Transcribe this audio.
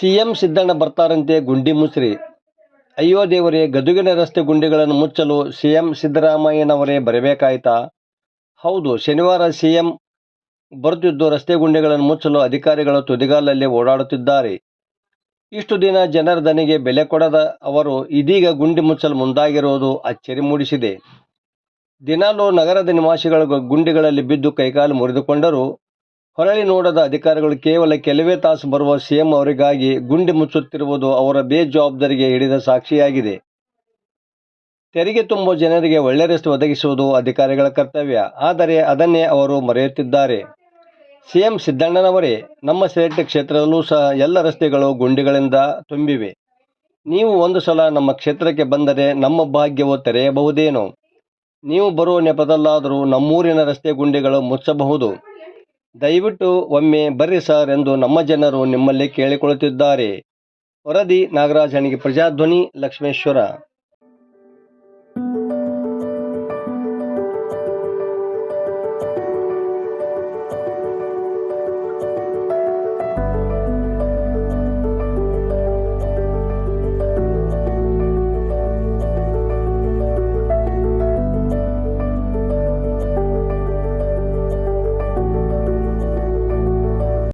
CM Siddanna ಬರ್ತಾರಂತೆ ಗುಂಡಿ ಮುಸ್ರಿ. ಅಯ್ಯೋ ದೇವರೇ, ಗದುಗಿನ ರಸ್ತೆ ಗುಂಡಿಗಳನ್ನು ಮುಚ್ಚಲು ಸಿಎಂ ಸಿದ್ದರಾಮಯ್ಯನವರೇ ಬರಬೇಕಾಯ್ತಾ? ಹೌದು, ಶನಿವಾರ ಸಿಎಂ ಬರುತ್ತಿದ್ದು ರಸ್ತೆ ಗುಂಡಿಗಳನ್ನು ಮುಚ್ಚಲು ಅಧಿಕಾರಿಗಳು ತುದಿಗಾಲಲ್ಲಿ ಓಡಾಡುತ್ತಿದ್ದಾರೆ. ಇಷ್ಟು ದಿನ ಜನರ ದನಿಗೆ ಬೆಲೆ ಕೊಡದ ಅವರು ಇದೀಗ ಗುಂಡಿ ಮುಚ್ಚಲು ಮುಂದಾಗಿರುವುದು ಅಚ್ಚರಿ ಮೂಡಿಸಿದೆ. ದಿನಾಲೂ ನಗರದ ನಿವಾಸಿಗಳು ಗುಂಡಿಗಳಲ್ಲಿ ಬಿದ್ದು ಕೈಕಾಲು ಮುರಿದುಕೊಂಡರೂ. ಹೊರಳಿ ನೋಡದ ಅಧಿಕಾರಿಗಳು ಕೇವಲ ಕೆಲವೇ ತಾಸು ಬರುವ ಸಿಎಂ ಅವರಿಗಾಗಿ ಗುಂಡಿ ಮುಚ್ಚುತ್ತಿರುವುದು ಅವರ ಬೇಜವಾಬ್ದಾರಿಗೆ ಹಿಡಿದ ಸಾಕ್ಷಿಯಾಗಿದೆ. ತೆರಿಗೆ ತುಂಬುವ ಜನರಿಗೆ ಒಳ್ಳೆ ರಸ್ತೆ ಒದಗಿಸುವುದು ಅಧಿಕಾರಿಗಳ ಕರ್ತವ್ಯ, ಆದರೆ ಅದನ್ನೇ ಅವರು ಮರೆಯುತ್ತಿದ್ದಾರೆ. ಸಿಎಂ ಸಿದ್ದಣ್ಣನವರೇ ನಮ್ಮ ಸೇರಿಟ್ಟ ಕ್ಷೇತ್ರದಲ್ಲೂ ಸಹ ಎಲ್ಲ ರಸ್ತೆಗಳು ಗುಂಡಿಗಳಿಂದ ತುಂಬಿವೆ. ನೀವು ಒಂದು ಸಲ ನಮ್ಮ ಕ್ಷೇತ್ರಕ್ಕೆ ಬಂದರೆ ನಮ್ಮ ಭಾಗ್ಯವು ತೆರೆಯಬಹುದೇನೋ? ನೀವು ಬರುವ ನೆಪದಲ್ಲಾದರೂ ನಮ್ಮೂರಿನ ರಸ್ತೆ ಗುಂಡಿಗಳು ಮುಚ್ಚಬಹುದು. ದಯವಿಟ್ಟು ಒಮ್ಮೆ ಬರ್ರಿ ಸರ್ ಎಂದು ನಮ್ಮ ಜನರು ನಿಮ್ಮಲ್ಲಿ ಕೇಳಿಕೊಳ್ಳುತ್ತಿದ್ದಾರೆ. ವರದಿ ನಾಗರಾಜ್ ಪ್ರಜಾಧ್ವನಿ ಲಕ್ಷ್ಮೇಶ್ವರ.